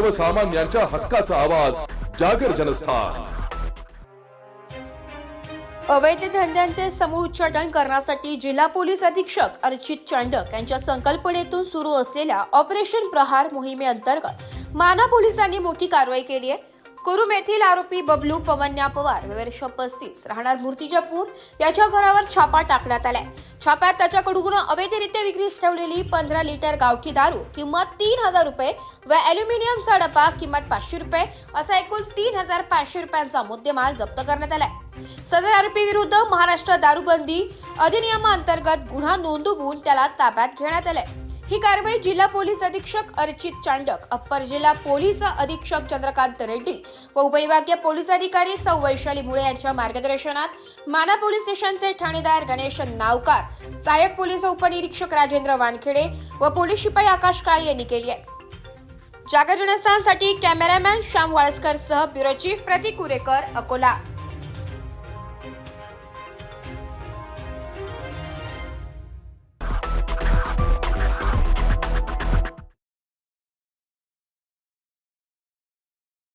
सर्वसामान्यांच्या हक्काचा आवाज जागर जनस्थान. अवैध धंद्यांचे समूळ उच्चाटन करण्यासाठी जिल्हा पोलीस अधीक्षक अर्चित चांडक यांच्या संकल्पनेतून सुरू असलेल्या ऑपरेशन प्रहार मोहिमेअंतर्गत माना पोलिसांनी मोठी कारवाई केली आहे. कुरुम येथील आरोपी बबलू पवन्या पवार वर्ष पस्तीस राहणार मूर्तिजापूर. याच्या घरावर छापा टाकण्यात आलाय. छाप्यात त्याच्याकडून अवैधरित्या विक्रीस ठेवलेली पंधरा लिटर गावठी दारू किंमत तीन हजार रुपये व अॅल्युमिनियमचा डबा किंमत पाचशे रुपये असा एकूण तीन हजार पाचशे रुपयांचा मुद्देमाल जप्त करण्यात आलाय. सदर आरोपी विरुद्ध महाराष्ट्र दारूबंदी अधिनियमाअंतर्गत गुन्हा नोंदवून त्याला ताब्यात घेण्यात आलाय. ही कारवाई जिल्हा पोलीस अधीक्षक अर्चित चांडक अप्पर जिल्हा पोलीस अधीक्षक चंद्रकांत रेड्डी व उपविभागीय पोलीस अधिकारी सौ वैशाली मुळे यांच्या मार्गदर्शनात माना पोलीस स्टेशनचे ठाणेदार गणेश नावकार सहाय्यक पोलीस उपनिरीक्षक राजेंद्र वानखेडे व पोलीस शिपाई आकाश काळे यांनी केली आहे. जागर जनस्थानसाठी कॅमेरामॅन श्याम वाळस्कर सह ब्युरो चीफ प्रतीक कुरेकर अकोला.